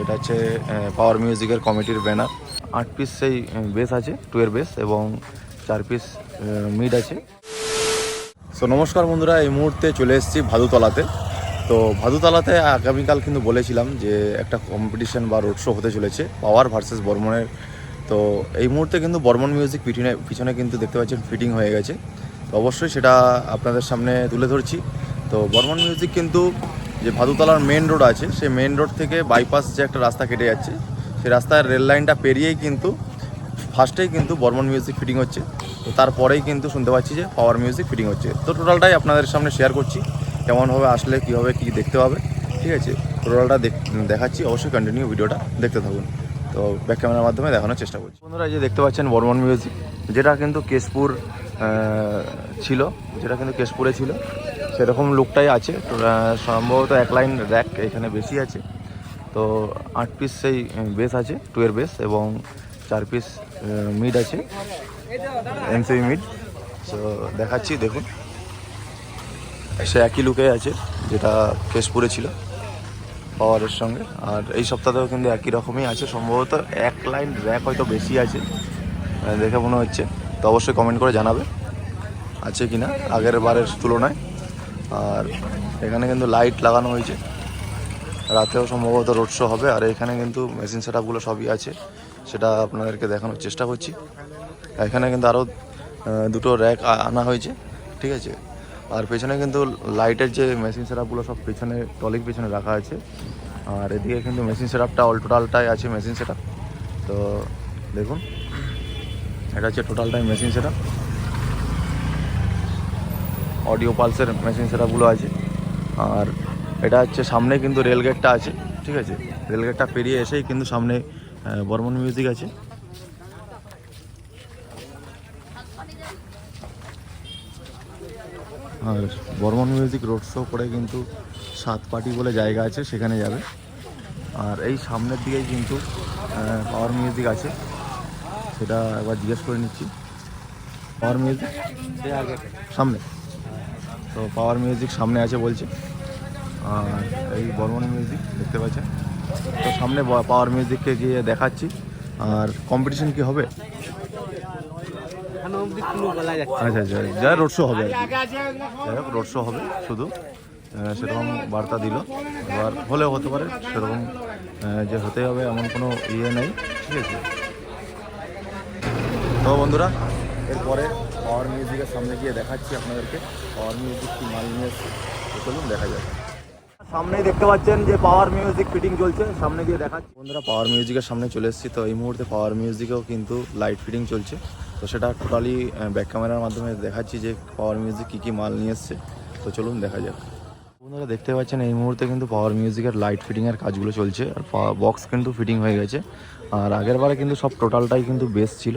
এটা হচ্ছে পাওয়ার মিউজিকের কমিটির ব্যানার আট পিস সেই বেস আছে টু এর বেস এবং চার পিস মিড আছে। সো নমস্কার বন্ধুরা, এই মুহূর্তে চলে এসেছি ভাদুতলাতে। তো, ভাদুতলাতে আগামীকাল কিন্তু বলেছিলাম যে একটা কম্পিটিশন বা রোড শো হতে চলেছে পাওয়ার ভার্সেস বর্মনের তো, এই মুহূর্তে কিন্তু বর্মন মিউজিক পিছনে পিছনে কিন্তু দেখতে পাচ্ছেন ফিটিং হয়ে গেছে। তো, অবশ্যই সেটা আপনাদের সামনে তুলে ধরছি। তো বর্মন মিউজিক কিন্তু যে ভাদুতলার মেন রোড আছে, সেই মেন রোড থেকে বাইপাস যে একটা রাস্তা কেটে যাচ্ছে, সেই রাস্তার রেল লাইনটা পেরিয়েই কিন্তু ফার্স্টেই কিন্তু বর্মন মিউজিক ফিটিং হচ্ছে। তো তারপরেই কিন্তু শুনতে পাচ্ছি যে পাওয়ার মিউজিক ফিটিং হচ্ছে। তো টোটালটাই আপনাদের সামনে শেয়ার করছি কেমনভাবে আসলে কীভাবে কী দেখতে হবে, ঠিক আছে? টোটালটা দেখাচ্ছি, অবশ্যই কন্টিনিউ ভিডিওটা দেখতে থাকুন। তো ব্যাক ক্যামেরার মাধ্যমে দেখানোর চেষ্টা করছি। বন্ধুরা যে দেখতে পাচ্ছেন বর্মন মিউজিক যেটা কিন্তু কেশপুর ছিল, যেটা কিন্তু কেশপুরে ছিল। সেরকম লুকটাই আছে। সম্ভবত এক লাইন র্যাক এখানে বেশি আছে। তো, আট পিস সেই বেস আছে টু এর বেস এবং চার পিস মিড আছে এমসিবি মিড তো, দেখাচ্ছি, দেখুন। সে একই লুকে আছে, যেটা কেশপুরে ছিল, পাওয়ারের সঙ্গে। আর এই সপ্তাহেও কিন্তু একই রকমই আছে। সম্ভবত এক লাইন র্যাক হয়তো বেশি আছে দেখে মনে হচ্ছে। তো, অবশ্যই কমেন্ট করে জানাবে, আছে কি না আগের বারের তুলনায়। আর এখানে কিন্তু লাইট লাগানো হয়েছে। রাতেও সম্ভবত রোড শো হবে, আর এখানে কিন্তু মেশিন সেট সবই আছে। সেটা আপনাদেরকে দেখানোর চেষ্টা করছি। এখানে কিন্তু আরও দুটো র্যাক আনা হয়েছে, ঠিক আছে? আর পেছনে কিন্তু লাইটের যে মেশিন সেট আপগুলো সব পেছনে টলির পেছনে রাখা আছে। আর এদিকে কিন্তু মেশিন সেট আপটা অল টোটালটাই আছে মেশিন সেট তো দেখুন, এটা হচ্ছে টোটালটাই মেশিন সেট অডিও পালসের মেশিন সেটআপগুলো আছে। আর এটা হচ্ছে সামনে কিন্তু রেল গেটটা আছে, ঠিক আছে? রেল গেটটা পেরিয়ে এসেই কিন্তু সামনে বর্মন মিউজিক আছে। আর বর্মন মিউজিক রোড শো করে কিন্তু সাত পার্টি বলে জায়গা আছে, সেখানে যাবে। আর এই সামনের দিকেই কিন্তু পাওয়ার মিউজিক আছে। সেটা একবার জিজ্ঞেস করে নিচ্ছি। পাওয়ার মিউজিক সামনে। তো পাওয়ার মিউজিক সামনে আছে বলছে। আর এই বর্মন মিউজিক দেখতে পাচ্ছেন তো সামনে পাওয়ার মিউজিককে গিয়ে দেখাচ্ছি। আর কম্পিটিশন কি হবে? যাচ্ছে আচ্ছা আচ্ছা যা রোড শো হবে যাই হোক রোড শো হবে শুধু। সেরকম বার্তা দিল। এবার হলেও হতে পারে সেরকম যে হতে হবে এমন কোনো ইয়ে নেই ঠিক আছে? তো বন্ধুরা এরপরে পাওয়ার মিউজিকের সামনে গিয়ে দেখাচ্ছি আপনাদেরকে। পাওয়ার মিউজিক কি মাল নিয়ে চলুন দেখা যাক। সামনেই দেখতে পাচ্ছেন যে পাওয়ার মিউজিক ফিটিং চলছে, সামনে গিয়ে দেখাচ্ছি। বন্ধুরা পাওয়ার মিউজিকের সামনে চলে এসেছি, তো এই মুহূর্তে পাওয়ার মিউজিকেও কিন্তু লাইট ফিটিং চলছে। তো সেটা টোটালি ব্যাক ক্যামেরার মাধ্যমে দেখাচ্ছি যে পাওয়ার মিউজিক কী কী মাল নিয়ে এসছে। তো চলুন দেখা যাক। বন্ধুরা, দেখতে পাচ্ছেন এই মুহূর্তে কিন্তু পাওয়ার মিউজিকের লাইট ফিটিংয়ের কাজগুলো চলছে। আর বক্স কিন্তু ফিটিং হয়ে গেছে। আর আগের বারে কিন্তু সব টোটালটাই কিন্তু বেস ছিল।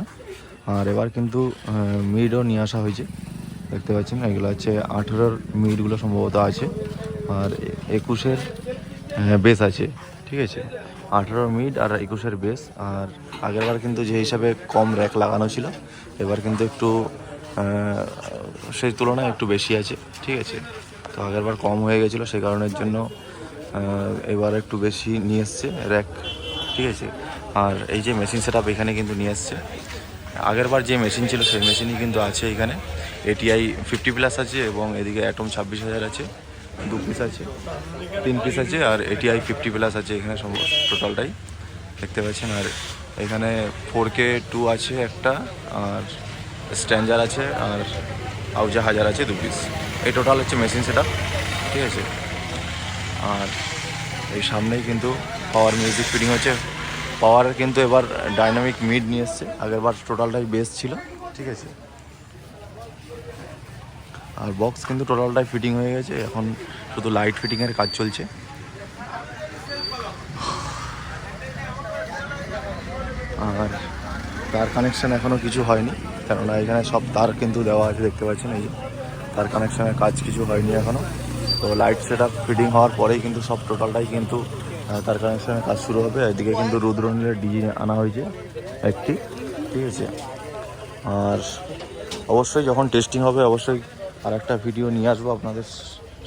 আর এবার কিন্তু মিডও নিয়ে আসা হয়েছে। দেখতে পাচ্ছেন, এগুলো হচ্ছে আঠেরোর মিডগুলো সম্ভবত আছে। আর একুশের বেস আছে, ঠিক আছে? আঠেরোর মিড আর একুশের বেস আর আগেরবার কিন্তু যে হিসাবে কম র্যাক লাগানো ছিল, এবার কিন্তু একটু সেই তুলনায় একটু বেশি আছে, ঠিক আছে? তো আগেরবার কম হয়ে গেছিল, সেই কারণের জন্য এবার একটু বেশি নিয়ে এসছে র্যাক, ঠিক আছে? আর এই যে মেশিন সেট এখানে কিন্তু নিয়ে এসছে আগেরবার যে মেশিন ছিল, সেই মেশিনই কিন্তু আছে এখানে। এটিআই ফিফটি প্লাস আছে এবং এদিকে অ্যাটম ছাব্বিশ হাজার আছে, দু পিস আছে, তিন পিস আছে আর এটিআই ফিফটি প্লাস আছে এখানে টোটালটাই দেখতে পাচ্ছেন। আর এখানে ফোর কে টু আছে একটা, আর স্ট্যান্ডার আছে, আর আউজা হাজার আছে দু পিস এই টোটাল হচ্ছে মেশিন সেট ঠিক আছে? আর এই সামনেই কিন্তু পাওয়ার মিউজিক ফিটিং হচ্ছে। পাওয়ার কিন্তু এবার ডাইনামিক মিড নিয়ে এসছে। আগেরবার টোটালটাই বেস ছিল। ঠিক আছে? আর বক্স কিন্তু টোটালটাই ফিটিং হয়ে গেছে। এখন শুধু লাইট ফিটিংয়ের কাজ চলছে। আর তার কানেকশান এখনও কিছু হয়নি। কেননা এখানে সব তার কিন্তু দেওয়া আছে, দেখতে পাচ্ছেন এই যে। তার কানেকশানের কাজ কিছু হয়নি এখনও তো লাইট সেট ফিটিং হওয়ার পরেই কিন্তু সব টোটালটাই কিন্তু তার কানেকশনের কাজ শুরু হবে। এদিকে কিন্তু রুদ্রনীলের ডিজি আনা হয়েছে একটি, ঠিক আছে? আর অবশ্যই যখন টেস্টিং হবে, অবশ্যই আর একটা ভিডিও নিয়ে আসব আপনাদের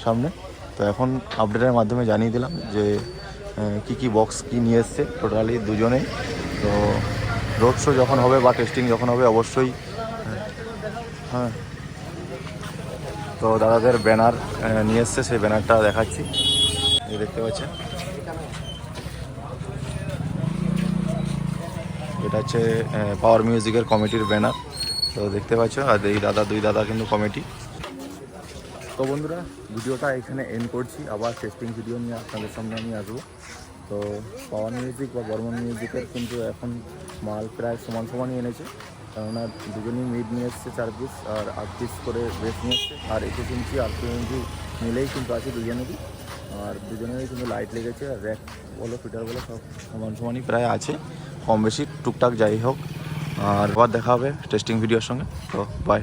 সামনে। তো এখন আপডেটের মাধ্যমে জানিয়ে দিলাম যে কি কি বক্স কি নিয়ে এসছে টোটালি দুজনেই। তো রোড শো যখন হবে বা টেস্টিং যখন হবে, অবশ্যই হ্যাঁ। তো দাদাদের ব্যানার নিয়ে এসছে, সেই ব্যানারটা দেখাচ্ছি। দেখতে পাচ্ছেন? এটা হচ্ছে পাওয়ার মিউজিকের কমিটির ব্যানার তো দেখতে পাচ্ছ, আর এই দাদা, দুই দাদা কিন্তু কমিটি তো বন্ধুরা, ভিডিওটা এখানে এন্ড করছি। আবার টেস্টিং ভিডিও নিয়ে আপনাদের সামনে আমি আসব। তো পাওয়ার মিউজিক বা বর্মন মিউজিকের কিন্তু এখন মাল প্রায় সমান সমানই এনেছে। কেননা দুজনেই মিড নিয়ে এসছে চার পিস আর আট পিস করে বেস নিয়ে এসছে। আর একুশ ইঞ্চি আর দু ইঞ্চি মিলেই কিন্তু আছে দুজনেরই। আর দুজনেরই কিন্তু লাইট লেগেছে। আর র্যাক বলো ফিটার বলো, সব সমান সমানই প্রায় আছে। কম বেশি টুকটাক যাই হোক আর আবার দেখা হবে টেস্টিং ভিডিওর সঙ্গে। তো বাই